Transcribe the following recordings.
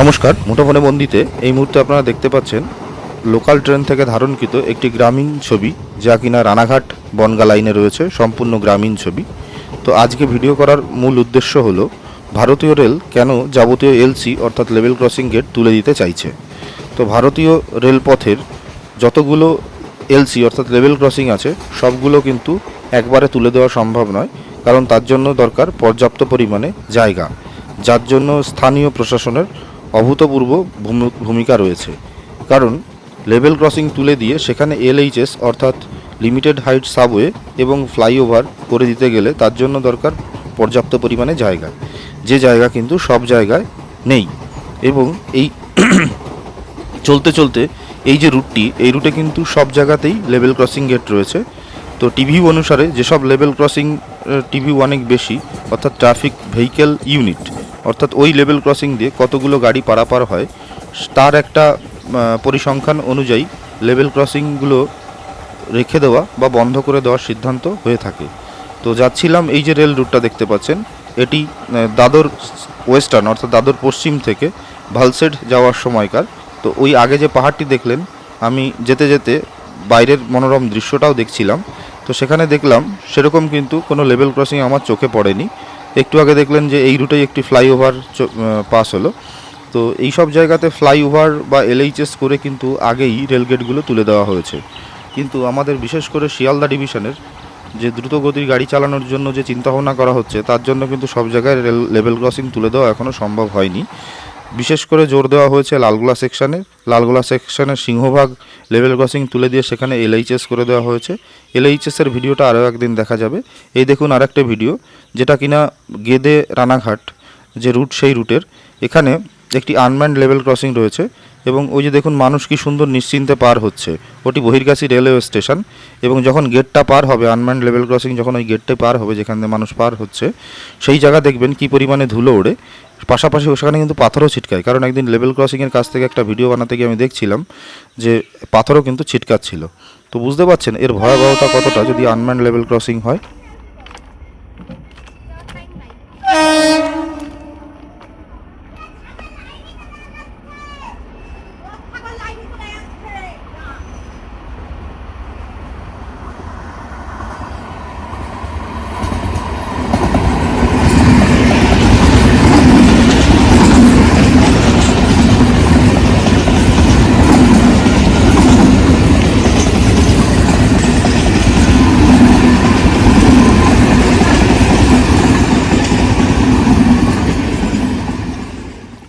নমস্কার, মুঠোফোনে বন্দিতে এই মুহূর্তে আপনারা দেখতে পাচ্ছেন লোকাল ট্রেন থেকে ধারণকৃত একটি গ্রামীণ ছবি, যা কিনা রানাঘাট বনগা লাইনে রয়েছে, সম্পূর্ণ গ্রামীণ ছবি। তো আজকে ভিডিও করার মূল উদ্দেশ্য হল, ভারতীয় রেল কেন যাবতীয় এলসি অর্থাৎ লেভেল ক্রসিং গেট তুলে দিতে চাইছে? তো ভারতীয় রেলপথের যতগুলো এলসি অর্থাৎ লেভেল ক্রসিং আছে, সবগুলো কিন্তু একবারে তুলে দেওয়া সম্ভব নয়, কারণ তার জন্য দরকার পর্যাপ্ত পরিমাণে জায়গা। যার জন্য স্থানীয় প্রশাসনের অভূতপূর্ব ভূমি- ভূমিকা রয়েছে। কারণ লেভেল ক্রসিং তুলে দিয়ে সেখানে এলএইচএস অর্থাৎ লিমিটেড হাইট সাবওয়ে এবং ফ্লাইওভার করে দিতে গেলে তার জন্য দরকার পর্যাপ্ত পরিমাণে জায়গা। যে জায়গা কিন্তু সব জায়গায় নেই। এবং এই চলতে চলতে এই যে রুটটি, এই রুটে কিন্তু সব জায়গাতেই লেভেল ক্রসিং গেট রয়েছে। তো টিভি অনুসারে যেসব লেভেল ক্রসিং টিভি অনেক বেশি, অর্থাৎ ট্রাফিক ভেহিকেল ইউনিট অর্থাৎ ওই লেভেল ক্রসিং দিয়ে কতগুলো গাড়ি পারাপার হয়, তার একটা পরিসংখ্যান অনুযায়ী লেভেল ক্রসিংগুলো রেখে দেওয়া বা বন্ধ করে দেওয়ার সিদ্ধান্ত হয়ে থাকে। তো যাচ্ছিলাম এই যে রেল রুটটা দেখতে পাচ্ছেন, এটি দাদর ওয়েস্টার্ন অর্থাৎ দাদর পশ্চিম থেকে ভালসেট যাওয়ার সময়কার তো ওই আগে যে পাহাড়টি দেখলেন, আমি যেতে যেতে বাইরের মনোরম দৃশ্যটাও দেখছিলাম। তো সেখানে দেখলাম সেরকম কিন্তু কোনো লেভেল ক্রসিং আমার চোখে পড়েনি। একটু আগে দেখলেন যে এই রুটেই একটি ফ্লাইওভার পাস হলো। তো এই সব জায়গাতে ফ্লাইওভার বা এলএইচএস করে কিন্তু আগেই রেলগেটগুলো তুলে দেওয়া হয়েছে। কিন্তু আমাদের বিশেষ করে শিয়ালদা ডিভিশনের যে দ্রুতগতির গাড়ি চালানোর জন্য যে চিন্তাভাবনা করা হচ্ছে, তার জন্য কিন্তু সব জায়গায় রেল লেভেল ক্রসিং তুলে দেওয়া এখনও সম্ভব হয়নি। বিশেষ করে জোর দেওয়া হয়েছে লালগোলা সেকশানে। লালগোলা সেকশনের সিংহভাগ লেভেল ক্রসিং তুলে দিয়ে সেখানে এলএইচএস করে দেওয়া হয়েছে। এলএইচএস এর ভিডিওটা আরও একদিন দেখা যাবে। এই দেখুন আরেকটা ভিডিও, যেটা কিনা গেদে রানাঘাট, যে রুট, সেই রুটের। এখানে একটি আনম্যান্ড লেভেল ক্রসিং রয়েছে এবং ওই যে দেখুন মানুষ কি সুন্দর নিশ্চিন্তে পার হচ্ছে। ওটি বহির্গাছী রেলওয়ে স্টেশন এবং যখন গেটটা পার হবে, আনম্যান্ড লেভেল ক্রসিং যখন ওই গেটটা পার হবে, যেখান মানুষ পার হচ্ছে, সেই জায়গা দেখবেন কি পরিমাণে ধুলো ওড়ে। পাশাপাশি ওখানে কিন্তু পাথরও ছিটকায়। কারণ একদিন লেভেল ক্রসিংয়ের কাছ থেকে একটা ভিডিও বানাতে গিয়ে আমি দেখছিলাম যে পাথরও কিন্তু ছিটকাচ্ছিল। তো বুঝতে পারছেন, এর ভয়াবহতা কতটা যদি আনম্যান্ড লেভেল ক্রসিং হয়?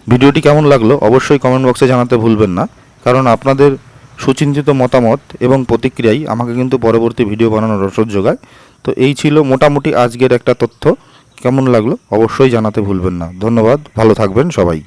ভিডিওটি কেমন লাগল অবশ্যই কমেন্ট বক্সে জানাতে ভুলবেন না। কারণ আপনাদের সুচিন্তিত মতামত এবং প্রতিক্রিয়াই আমাকে কিন্তু পরবর্তী ভিডিও বানানোর রসদ যোগায়। তো এই ছিল মোটামুটি আজকের একটা তথ্য। কেমন লাগল অবশ্যই জানাতে ভুলবেন না। ধন্যবাদ। ভালো থাকবেন সবাই।